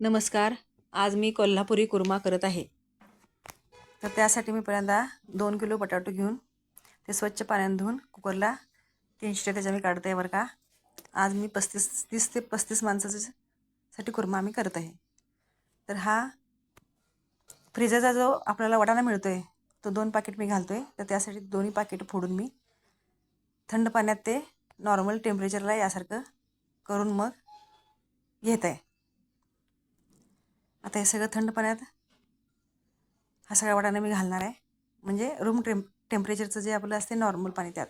नमस्कार आज मी कोल्हापुरी कुर्मा करत आहे. तर त्यासाठी मी पहिल्यांदा दोन किलो बटाटो घेऊन ते स्वच्छ पाण्यात धुवून कुकरला तीन शिट्या त्याच्या मी काढते बरं का. आज मी पस्तीस तीस ते पस्तीस माणसाचं साठी कुर्मा आम्ही करत आहे. तर हा फ्रीजरचा जो आपल्याला वाटाणा मिळतो आहे तो दोन पाकिट मी घालतो आहे तर त्यासाठी दोन्ही पाकिट फोडून मी थंड पाण्यात ते नॉर्मल टेम्परेचरला यासारखं करून मग घेत आहे. आता हे सगळं थंड पाण्यात हा सगळा वाटाणा मी घालणार आहे. म्हणजे रूम टेम टेम्परेचरचं जे आपलं असते नॉर्मल पाणी त्यात.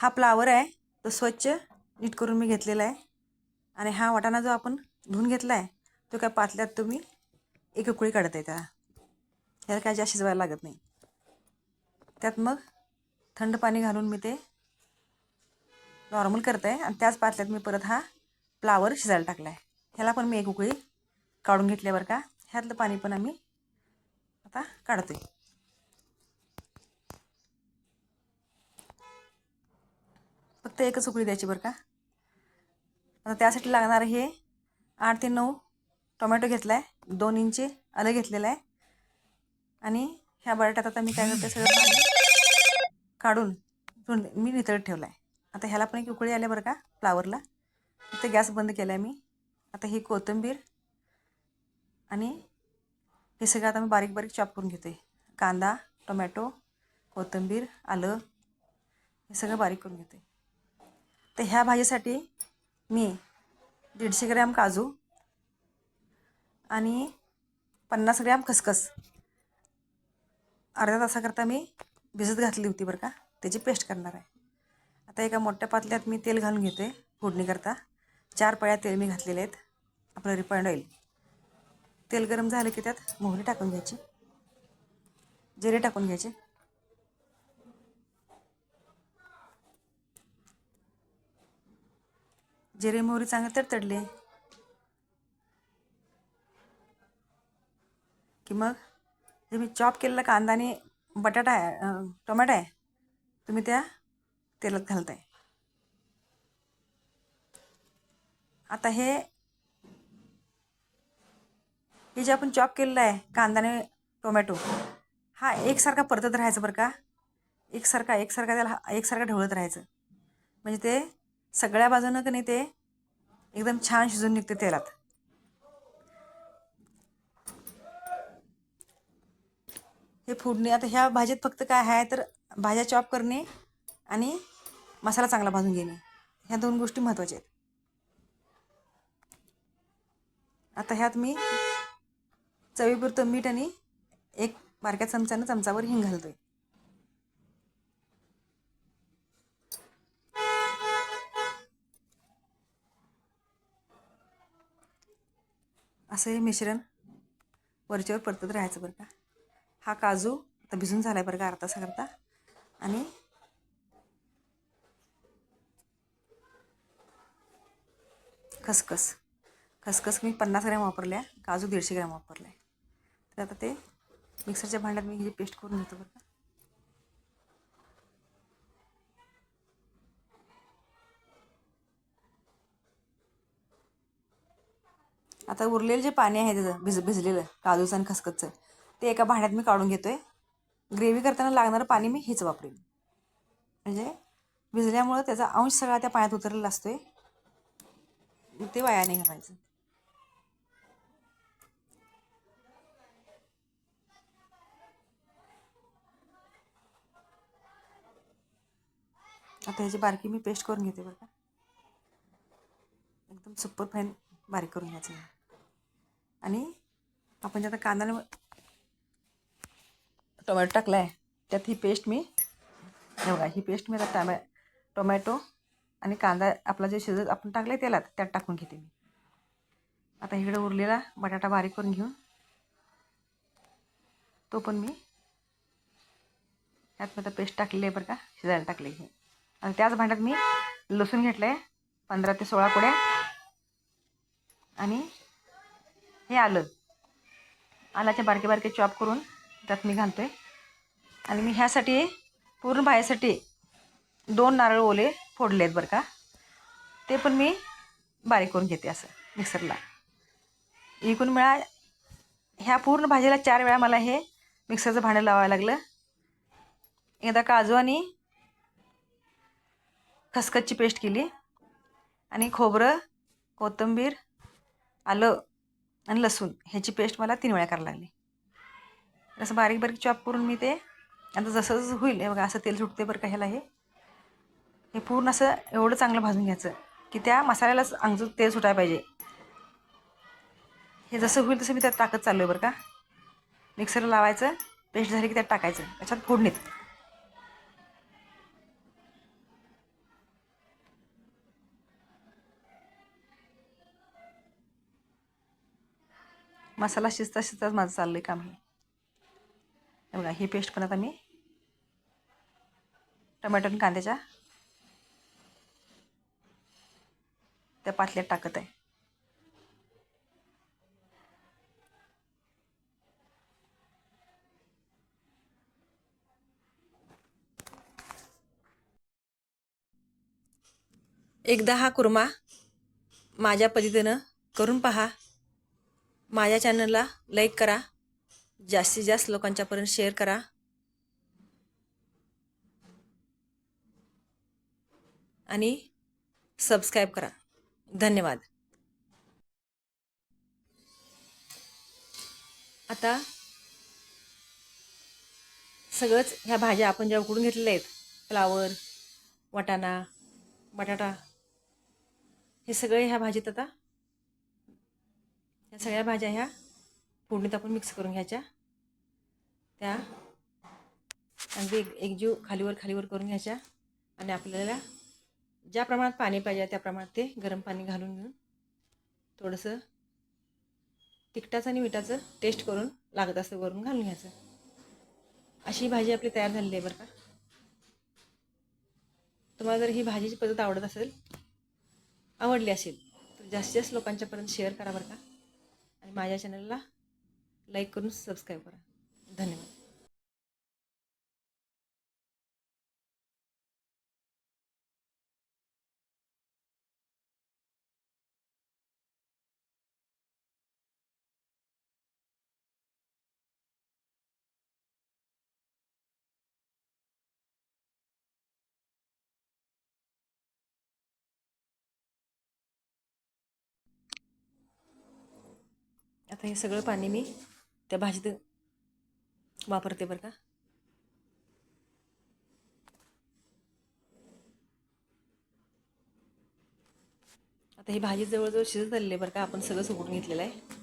हा फ्लावर आहे तो स्वच्छ नीट करून मी घेतलेला आहे. आणि हा वाटाणा जो आपण धुवून घेतला आहे तो काय पातल्यात तुम्ही एक उकळी काढत आहे त्याला ह्याला काय जास्त शिजवायला लागत नाही. त्यात मग थंड पाणी घालून मी ते नॉर्मल करत आहे आणि त्याच पातल्यात मी परत हा फ्लावर शिजायला टाकला आहे ह्याला पण मी एक उकळी काढून घेतल्या बरं का. ह्यातलं पाणी पण आम्ही आता काढतोय. फक्त एकच उकळी द्यायची बरं का. आता त्यासाठी लागणार हे आठ ते नऊ टोमॅटो घेतला आहे दोन इंची आलं घेतलेलं आहे आणि ह्या बटाट्यात आता मी काय करते सगळं पाणी काढून मी नितळत ठेवला आहे आता ह्याला पण एक उकळी आल्या बरं का फ्लावरला. ते गॅस बंद केला आहे मी. आता ही कोथिंबीर आणि हे सगळं आता मी बारीक बारीक चॉप करून घेते. कांदा टोमॅटो कोथिंबीर आलं हे सगळं बारीक करून घेते. तर ह्या भाजीसाठी मी दीडशे ग्रॅम काजू आणि पन्नास ग्रॅम खसखस. अर्ध्या तासाकरता मी भिजत घातली होती बरं का? त्याची पेस्ट करणार आहे. आता एका मोठ्या पातल्यात मी तेल घालून घेते फोडणीकरता. चार पळ्या तेल मी घातलेले आहेत. आपलं रिफाईंड ऑइल तेल गरम झालं की त्यात मोहरी टाकून घ्यायची. जिरे टाकून घ्यायचे. जिरे मोहरी चांगले तडतडले की मग जे मी चॉप केलेला कांदा आणि बटाटा आहे टोमॅटो आहे तुम्ही त्या तेलात घालताय. आता हे हे जे आपण चॉप केलेलं आहे कांदा आणि टोमॅटो हा एकसारखा परतत राहायचं बरं का? एकसारखा एकसारखा त्याला एकसारखा ढवळत राहायचं. म्हणजे ते सगळ्या बाजूनं का नाही ते एकदम छान शिजून निघते तेलात. हे फुडणे आता ह्या भाजीत फक्त काय आहे तर भाज्या चॉप करणे आणि मसाला चांगला भाजून घेणे. ह्या दोन गोष्टी महत्त्वाच्या आहेत. आता ह्यात मी चवीपुरतं मीठ आणि एक बारक्या चमच्यानं चमचावर हिंग घालतोय. असं हे मिश्रण वरच्यावर परतत राहायचं बरं का. हा काजू आता भिजून झाला आहे बरं का अर्धा तासाकरता आणि खसखस. खसखस मी पन्नास ग्रॅम वापरल्या काजू दीडशे ग्रॅम वापरला आहे तर आता ते मिक्सरच्या भांड्यात मी ही पेस्ट करून घेतो बरं का. आता उरलेलं जे पाणी आहे त्याचं भिज भिजलेलं काजूचं आणि खसखसचं ते एका भांड्यात मी काढून घेतो आहे ग्रेव्ही करताना लागणारं पाणी मी हेच वापरेन. म्हणजे भिजल्यामुळं त्याचा अंश सगळा त्या पाण्यात उतरलेला असतो आहे ते वाया नाही घालायचं आता ह्याची बारकी मी पेस्ट करून घेते बरं का एकदम सुपर फाईन बारीक करून घ्यायचं आणि आपण जे आता कांदा टोमॅटो टाकला आहे त्यात ही पेस्ट मी हे बघा ही पेस्ट मी आता टमॅ टोमॅटो आणि कांदा आपला जे शिजत आपण टाकलं आहे तेलात त्यात टाकून घेते मी. आता इकडे उरलेला बटाटा बारीक करून घेऊन तो पण मी त्यात मी आता पेस्ट टाकलेली आहे बरं का शिजायला टाकले हे आणि त्याच भांड्यात मी लसूण घेतलं आहे पंधरा ते सोळा कोड्या आणि हे आलं. आलाचे बारके बारके चॉप करून त्यात मी घालतो आहे आणि मी ह्यासाठी पूर्ण भाजीसाठी दोन नारळ ओले फोडले आहेत बरं का. ते पण मी बारीक करून घेते असं मिक्सरला. एकूण मिळा ह्या पूर्ण भाजीला चार वेळा मला हे मिक्सरचं भांडं लावावं लागलं. एकदा काजू आणि खसखसची पेस्ट केली. आणि खोबरं कोथिंबीर आलं आणि लसूण ह्याची पेस्ट मला तीन वेळा करायला लागली. असं बारीक बारीक चॉप करून मी ते आता जसं जसं होईल हे बघा असं तेल सुटते बरं का ह्याला हे. हे पूर्ण असं एवढं चांगलं भाजून घ्यायचं की त्या मसाल्यालाच अंगजून तेल सुटायला पाहिजे. हे जसं होईल तसं मी त्यात टाकत चाललो आहे बरं का. मिक्सरला लावायचं पेस्ट झाली की त्यात टाकायचं त्याच्यात फोडणीत. मसाला शिजता शिजताच माझं चाललं आहे काम हे. बघा ही पेस्ट पण आता मी टमॅटो आणि कांद्याच्या त्या पातल्यात टाकत आहे. एकदा हा कुर्मा माझ्या पद्धतीनं करून पहा. माझ्या चॅनलला लाईक करा. जास्तीत जास्त लोकांच्यापर्यंत शेअर करा. आणि सबस्क्राईब करा. धन्यवाद. आता सगळंच ह्या भाज्या आपण ज्या उकडून घेतलेल्या आहेत फ्लावर वाटाणा बटाटा हे सगळे ह्या भाजीत आता ह्या सगळ्या भाज्या ह्या फोडणीत आपण मिक्स करून घ्यायच्या. त्या अगदी एक एकजीव खालीवर खालीवर करून घ्यायच्या. आणि आपल्याला ज्या प्रमाणात पाणी पाहिजे त्या प्रमाणात ते गरम पाणी घालून घेऊन थोडंसं तिखटाचं आणि मिठाचं टेस्ट करून लागत असं वरून घालून घ्यायचं. अशी भाजी आपली तयार झालेली आहे बरं का. तुम्हाला जर ही भाजीची पद्धत आवडत असेल आवडली असेल तर जास्तीत जास्त लोकांच्यापर्यंत शेअर करा बरं का. आणि माझ्या चॅनलला लाईक करून सबस्क्राईब करा. धन्यवाद. आता हे सगळं पाणी मी त्या भाजीत वापरते बरं का. आता ही भाजी जवळजवळ शिजत आलेली आहे बरं का आपण सगळं सुकून घेतलेलं आहे.